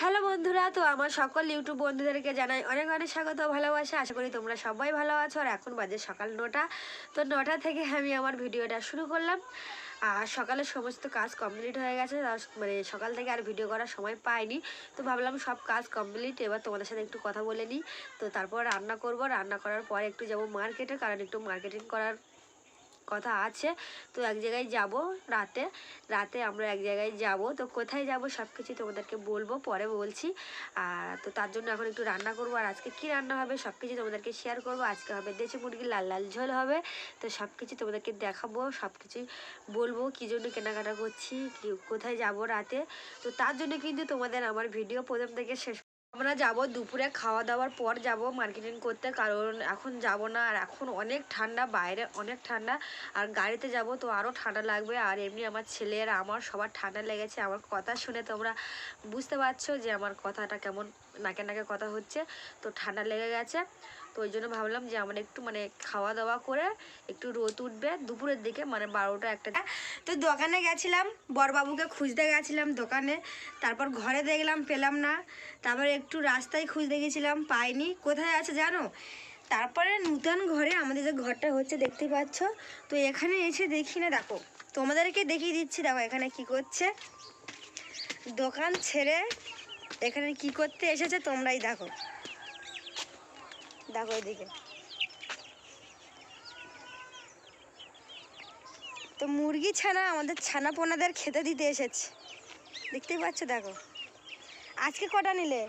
Hello বন্ধুরা, তো আমার সকল ইউটিউব বন্ধুদেরকে জানাই অনেক অনেক স্বাগত ভালোবাসা। আশা করি তোমরা সবাই ভালো আছো আর এখন বাজে সকাল নটা। তো নটা থেকে আমি আমার ভিডিওটা শুরু করলাম। আর সকালে সমস্ত কাজ কমপ্লিট হয়ে গেছে। মানে সকাল থেকে আর ভিডিও করার সময় পাইনি। তো ভাবলাম সব কাজ কমপ্লিট। এবার তোমাদের সাথে একটু কথা বলে নিই। তো তারপর রান্না করব। রান্না করার পর একটু যাব মার্কেটে কারণ একটু মার্কেটিং করার কথা আছে। তো এক জায়গায় যাব রাতে। রাতে আমরা এক জায়গায় যাব। তো কোথায় যাব সব কিছু তোমাদেরকে বলব, পরে বলছি। আর তো তার জন্য এখন একটু রান্না করব। আর আজকে কী রান্না হবে সব কিছু তোমাদেরকে শেয়ার করব। আজকে হবে দেশি মুরগির লাল লাল ঝোল হবে। তো সব কিছু তোমাদেরকে দেখাবো সব কিছুই বলব। কী জন্য কেনাকাটা করছি, কি, কোথায় যাব রাতে? তো তার জন্য কিন্তু তোমাদের আমার ভিডিও প্রথম থেকে শেষ আমরা যাব দুপুরে খাওয়া দাওয়ার পর যাব মার্কেটিং করতে, কারণ এখন যাব না, আর এখন অনেক ঠান্ডা, বাইরে অনেক ঠান্ডা, আর গাড়িতে যাব তো আরও ঠান্ডা লাগবে, আর এমনি আমার ছেলের, আমার সবার ঠান্ডা লেগেছে, আমার কথা শুনে তোমরা বুঝতে পারছ যে আমার কথাটা কেমন নাকে নাকে কথা হচ্ছে, তো ঠান্ডা লেগে গেছে। তো ওই জন্য ভাবলাম যে আমরা একটু মানে খাওয়া দাওয়া করে একটু রোদ উঠবে। দুপুরের দিকে মানে বারোটা একটা তো দোকানে গেছিলাম, বরবাবুকে খুঁজতে গেছিলাম দোকানে। তারপর ঘরে দেখলাম পেলাম না। তারপর একটু রাস্তায় খুঁজতে গেছিলাম, পাইনি। কোথায় আছে জানো? তারপরে নূতন ঘরে আমাদের যে ঘরটা হচ্ছে, দেখতে পাচ্ছ? তো এখানে এসে দেখি না, দেখো। তোমাদেরকে দেখিয়ে দিচ্ছি, দেখো এখানে কি করছে। দোকান ছেড়ে এখানে কি করতে এসেছে তোমরাই দেখো। দেখো এদিকে। তো মুরগি ছানা আমাদের ছানা পোনাদের খেতে দিতে এসেছে। দেখতেই পাচ্ছ দেখো। আজকে কটা নিলে?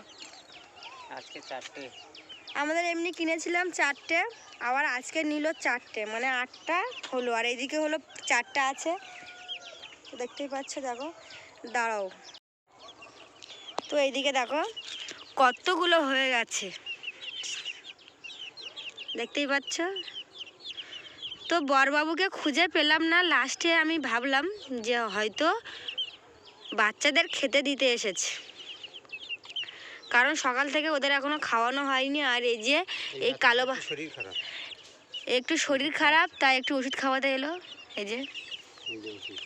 আজকে চারটে। আমাদের এমনি কিনেছিলাম চারটে আবার আজকে নিল চারটে মানে আটটা হলো আর এইদিকে হলো চারটা আছে। দেখতেই পাচ্ছ দেখো। দাঁড়াও। তো এইদিকে দেখো কতগুলো হয়ে গেছে। দেখতেই পাচ্ছ? তো বরবাবুকে খুঁজে পেলাম না লাস্টে আমি ভাবলাম যে হয়তো বাচ্চাদের খেতে দিতে এসেছে। কারণ সকাল থেকে ওদের এখনও খাওয়ানো হয়নি আর এই যে এই কালো বা- শরীর খারাপ। একটু শরীর খারাপ তাই একটু ওষুধ খাওয়াতে এলো। এই যে এই যে ওষুধ।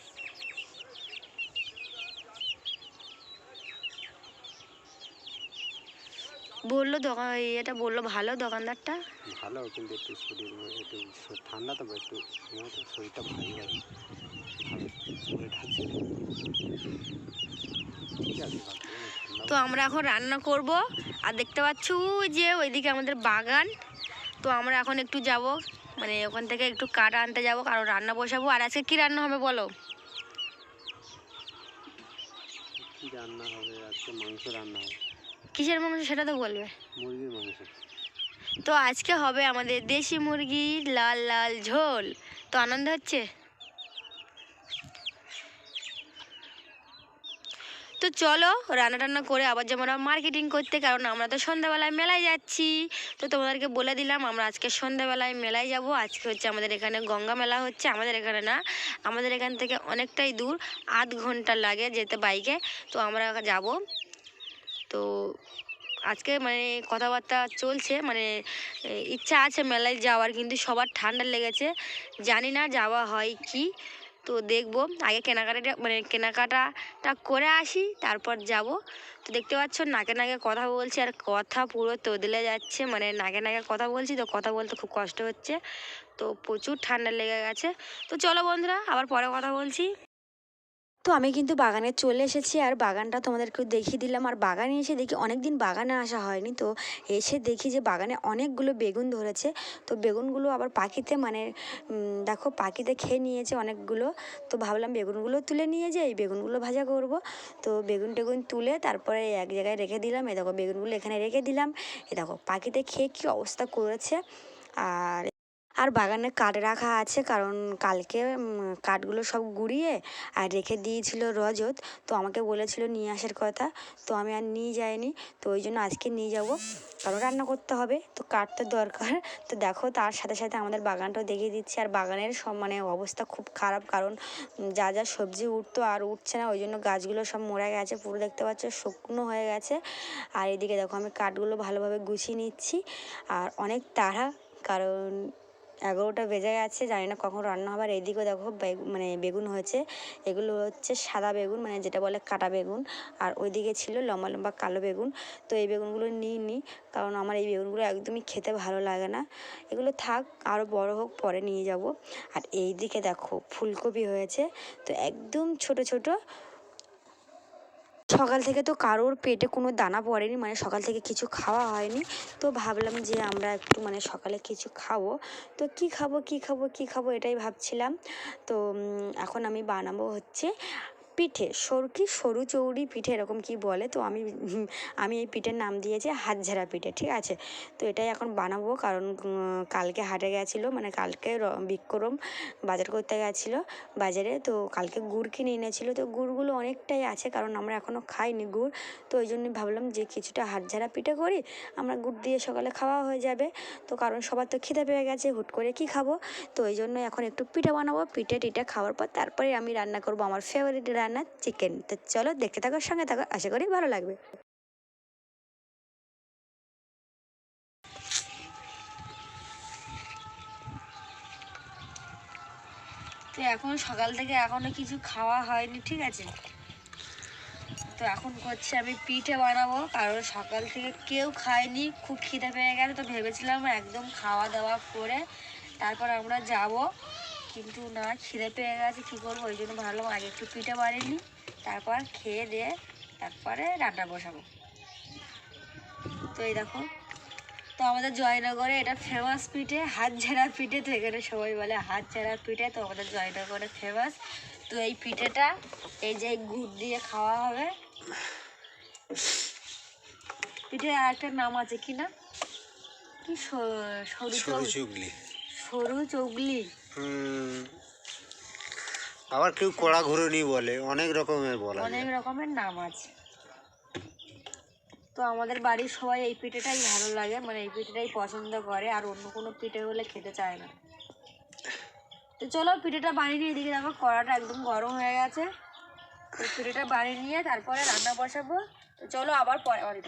বলল দোকান এটা বলল ভালো দোকানদারটা? ভালো কিন্তু একটু শরীর একটু ঠান্ডা তো একটু শরীরটা ভারী ঠান্ডা তো আমরা এখন রান্না করব আর দেখতে পাচ্ছ যে ওইদিকে আমাদের বাগান। তো আমরা এখন একটু যাব মানে ওখান থেকে একটু কাটা আনতে যাব কারণ রান্না বসাবো। আর আজকে কি রান্না হবে বলো? কি রান্না হবে? আজকে মাংস রান্না হবে। কিসের মাংস সেটা তো বলবে। মুরগির মাংস তো আজকে হবে আমাদের দেশি মুরগির লাল লাল ঝোল। তো আনন্দ হচ্ছে? তো চলো রান্না টান্না করে আবার যেমন মার্কেটিং করতে কারণ আমরা তো সন্ধ্যাবেলায় মেলায় যাচ্ছি। তো তোমাদেরকে বলে দিলাম আমরা আজকে সন্ধ্যাবেলায় মেলায় যাব। আজকে হচ্ছে আমাদের এখানে গঙ্গা মেলা হচ্ছে আমাদের এখানে না আমাদের এখান থেকে অনেকটাই দূর আধ ঘণ্টা লাগে যেতে বাইকে তো আমরা যাব তো আজকে মানে কথাবার্তা চলছে মানে ইচ্ছা আছে মেলায় যাওয়ার কিন্তু সবার ঠান্ডা লেগেছে। জানি না যাওয়া হয় কি, তো দেখব। আগে কেনাকাটাটা মানে কেনাকাটাটা করে আসি, তারপর যাব। তো দেখতে পাচ্ছ নাকে নাকে কথা বলছি, আর কথা পুরো তোদলে যাচ্ছে। মানে নাকে নাকে কথা বলছি, তো কথা বলতে খুব কষ্ট হচ্ছে। তো প্রচুর ঠান্ডা লেগে গেছে। তো চলো বন্ধুরা, আবার পরে কথা বলছি। তো আমি কিন্তু বাগানে চলে এসেছি আর বাগানটা তোমাদেরকে দেখিয়ে দিলাম। আর বাগানে এসে দেখি অনেক দিন বাগানে আসা হয়নি। তো এসে দেখি যে বাগানে অনেকগুলো বেগুন ধরেছে। তো বেগুনগুলো আবার পাখিতে মানে দেখো পাখিতে খেয়ে নিয়েছে অনেকগুলো। তো ভাবলাম বেগুনগুলো তুলে নিয়ে যাই, বেগুনগুলো ভাজা করব। তো বেগুন টেগুন তুলে তারপরে এক জায়গায় রেখে দিলাম। এ দেখো বেগুনগুলো এখানে রেখে দিলাম। এ দেখো পাখিতে খেয়ে কী অবস্থা করেছে। আর আর বাগানে কাঠ রাখা আছে, কারণ কালকে কাঠগুলো সব গুঁড়িয়ে আর রেখে দিয়েছিল রজত। তো আমাকে বলেছিল নিয়ে আসার কথা, তো আমি আর নিয়ে যাইনি। তো ওই জন্য আজকে নিয়ে যাব। কারণ রান্না করতে হবে, তো কাঠ তো দরকার। তো দেখো তার সাথে সাথে আমাদের বাগানটাও দেখিয়ে দিচ্ছি। আর বাগানের সব মানে অবস্থা খুব খারাপ, কারণ যা যা সবজি উঠতো আর উঠছে না, ওই জন্য গাছগুলো সব মরে গেছে। পুরো দেখতে পাচ্ছ শুকনো হয়ে গেছে। আর এদিকে দেখো আমি কাঠগুলো ভালোভাবে গুছিয়ে নিচ্ছি। আর অনেক তাড়া, কারণ এগারোটা বেজে গেছে, জানি না কখন রান্না হবে। আর এইদিকেও দেখো মানে বেগুন হয়েছে। এগুলো হচ্ছে সাদা বেগুন মানে যেটা বলে কাটা বেগুন। আর ওইদিকে ছিল লম্বা লম্বা কালো বেগুন। তো এই বেগুনগুলো নিই নি, কারণ আমার এই বেগুনগুলো একদমই খেতে ভালো লাগে না। এগুলো থাক আরও বড় হোক, পরে নিয়ে যাব। আর এই দিকে দেখো ফুলকপি হয়েছে। তো একদম ছোট ছোট সকাল থেকে তো কারোর পেটে কোনো দানা পড়েনি মানে সকাল থেকে কিছু খাওয়া হয়নি। তো ভাবলাম যে আমরা একটু মানে সকালে কিছু খাব। তো কি খাব কি খাব কি খাব এটাই ভাবছিলাম। তো এখন আমি বানাবো হচ্ছে পিঠে সরু কি সরু চৌড়ি পিঠে এরকম কি বলে? তো আমি আমি এই পিঠের নাম দিয়েছি হাত ঝাড়া পিঠে, ঠিক আছে? তো এটাই এখন বানাবো কারণ কালকে হাটে গেছিল মানে কালকে বিক্রম বাজার করতে গেছিল বাজারে, তো কালকে গুড় কিনে এনেছিল। তো গুড়গুলো অনেকটাই আছে কারণ আমরা এখনও খাইনি গুড়, তো ওই জন্যই ভাবলাম যে কিছুটা হাত ঝাড়া পিঠে করি, আমরা গুড় দিয়ে সকালে খাওয়া হয়ে যাবে। তো কারণ সবার তো খিদে পেয়ে গেছে, হুট করে কি খাব? তো ওই জন্য এখন একটু পিঠে বানাবো, পিঠে টিঠে খাওয়ার পর তারপরে আমি রান্না করব আমার ফেভারিট রান্না চিকেন তো চলো দেখতে থাকো, সঙ্গে থাকো, আশা করি ভালো লাগবে। তো এখন সকাল থেকে এখনও কিছু খাওয়া হয়নি, ঠিক আছে? তো এখন করছি আমি পিঠে বানাবো, কারণ সকাল থেকে কেউ খায়নি, খুব খিদে পেয়ে গেছে তো ভেবেছিলাম একদম খাওয়া দাওয়া করে তারপর আমরা যাব। কিন্তু না খিদে পেয়ে গেছে, কী করব? ওই জন্য ভাবলাম আগে একটু পিঠে বানিয়ে তারপর খেয়ে দিয়ে তারপরে রান্না বসাবো। তো এই দেখো, তো আমাদের জয়নগরে এটা ফেমাস পিঠে হাত ঝাড়া পিঠে তো এখানে সবাই বলে হাত ঝাড়া পিঠে, তো আমাদের জয়নগরে ফেমাস তো এই পিঠেটা এই যে গুড় দিয়ে খাওয়া হবে। পিঠে আর একটা নাম আছে কি না? কি সরু চুগলি। সরু চৌগলি। হুম। আবার কেউ কড়া ঘুরনি বলে অনেক রকমের বলা অনেক রকমের নাম আছে। তো আমাদের বাড়ির সবাই এই পিঠেটাই ভালো লাগে মানে এই পিঠেটাই পছন্দ করে আর অন্য কোনো পিঠে হলে খেতে চায় না। তো চলো পিঠেটা বানিয়ে নিয়ে এদিকে দেখো কড়াটা একদম গরম হয়ে গেছে। তো পিঠেটা বানিয়ে নিয়ে তারপরে রান্না বসাবো। তো চলো আবার পরে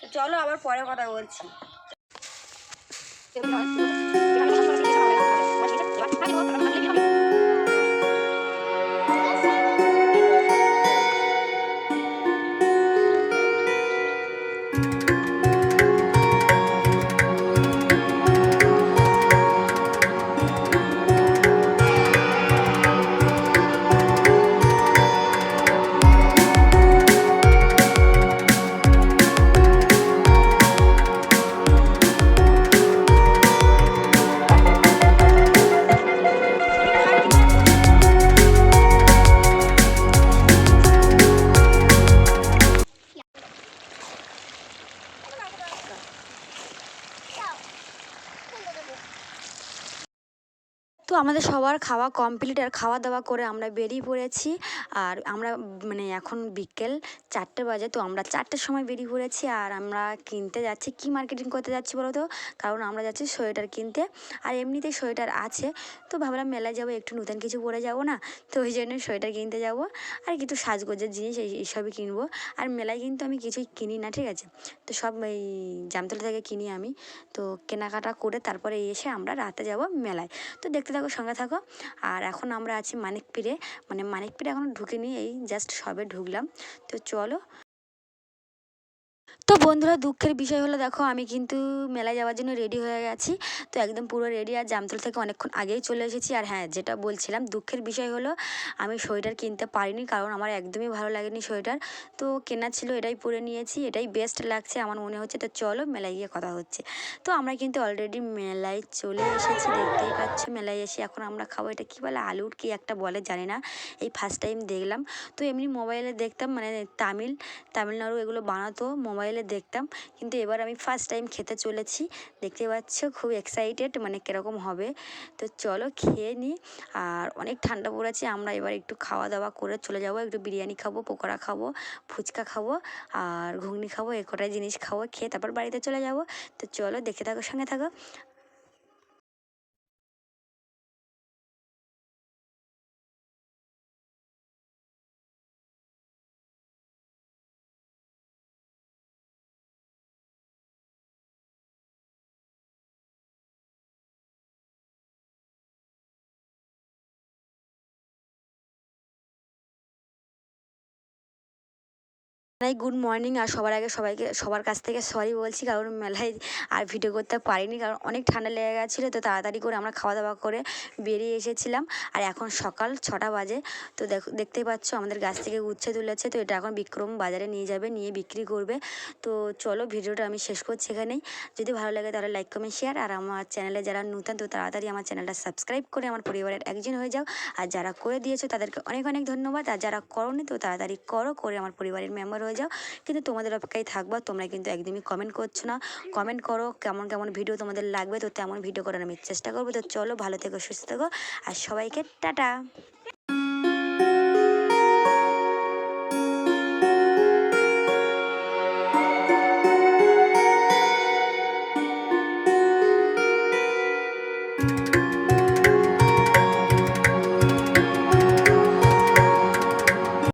তো চলো আবার পরে কথা বলছি। আমাদের সবার খাওয়া কমপ্লিট আর খাওয়া দাওয়া করে আমরা বেরিয়ে পড়েছি। আর আমরা মানে এখন বিকেল চারটে বাজে, তো আমরা চারটের সময় বেরিয়ে পড়েছি আর আমরা কিনতে যাচ্ছি। কি মার্কেটিং করতে যাচ্ছি বলো তো? কারণ আমরা যাচ্ছি সোয়েটার কিনতে। আর এমনিতেই সোয়েটার আছে, তো ভাবলাম মেলায় যাব, একটু নতুন কিছু পরে যাব না? তো ওই জন্য সোয়েটার কিনতে যাব। আর কিছু সাজগোজের জিনিস এই, এইসবই কিনবো। আর মেলায় কিন্তু আমি কিছুই কিনি না, ঠিক আছে? তো সব এই জামতলা থেকে কিনি আমি। তো কেনাকাটা করে তারপরে এসে আমরা রাতে যাব মেলায়। তো দেখতে থাকো সঙ্গে থাকো। আর এখন আমরা আছি মানিকপিড়ে মানে মানিকপিড়ে এখনও ঢুকিনি, এই জাস্ট সবে ঢুকলাম। তো চলো তো বন্ধুরা, দুঃখের বিষয় হলো, দেখো, আমি কিন্তু মেলায় যাওয়ার জন্য রেডি হয়ে গেছি। তো একদম পুরো রেডি আর জামতল থেকে অনেকক্ষণ আগেই চলে এসেছি। আর হ্যাঁ যেটা বলছিলাম, দুঃখের বিষয় হলো, আমি সোয়েটার কিনতে পারিনি কারণ আমার একদমই ভালো লাগেনি সোয়েটার। তো কেনা ছিল, এটাই পরে নিয়েছি, এটাই বেস্ট লাগছে। আমার মনে হচ্ছে তো চলো, মেলায় গিয়ে কথা হচ্ছে। তো আমরা কিন্তু অলরেডি মেলায় চলে এসেছি, দেখতেই পাচ্ছ। মেলায় এসে এখন আমরা খাব, এটা কী বলে, আলুর কি একটা বলে, জানি না। এই ফার্স্ট টাইম দেখলাম। তো এমনি মোবাইলে দেখতাম মানে তামিল, তামিলনাড়ু এগুলো বানাতো মোবাইলে দেখতাম। কিন্তু এবার আমি ফার্স্ট টাইম খেতে চলেছি। দেখতে পাচ্ছ খুব এক্সাইটেড মানে কীরকম হবে। তো চলো খেয়ে নিই আর অনেক ঠান্ডা পড়েছে, আমরা এবার একটু খাওয়া দাওয়া করে চলে যাব। একটু বিরিয়ানি খাব, পকোড়া খাব, ফুচকা খাব, আর ঘুগনি খাব, এ কটাই জিনিস খাব, খেয়ে তারপর বাড়িতে চলে যাব। তো চলো দেখে থাকো, সঙ্গে থাকো। তাই গুড মর্নিং আর সবার আগে সবাইকে, সবার কাছ থেকে সরি বলছি, কারণ মেলায় আর ভিডিও করতে পারিনি, কারণ অনেক ঠান্ডা লেগে গেছিল, তো তাড়াতাড়ি করে আমরা খাওয়া দাওয়া করে বেরিয়ে এসেছিলাম। আর এখন সকাল ছটা বাজে, তো দেখো, দেখতেই পাচ্ছ আমাদের গাছ থেকে উচ্ছে তুলেছে, তো এটা এখন বিক্রম বাজারে নিয়ে যাবে, নিয়ে বিক্রি করবে। তো চলো ভিডিওটা আমি শেষ করছি এখানেই। যদি ভালো লাগে তাহলে লাইক কমেন্ট শেয়ার আর আমার চ্যানেলে যারা নতুন, তো তাড়াতাড়ি আমার চ্যানেলটা সাবস্ক্রাইব করে আমার পরিবারের একজন হয়ে যাও। আর যারা করে দিয়েছ তাদেরকে অনেক অনেক ধন্যবাদ। আর যারা করোনি তো তাড়াতাড়ি করো, করে আমার পরিবারের মেম্বার হয়ে যাও। কিন্তু তোমাদের অপেক্ষায় থাকব, তোমরা কিন্তু একদমই কমেন্ট করছ না। কমেন্ট করো কেমন কেমন ভিডিও তোমাদের লাগবে, তো তেমন ভিডিও করার আমি চেষ্টা করব। তো চলো ভালো থেকো, সুস্থ থেকো, আর সবাইকে টাটা।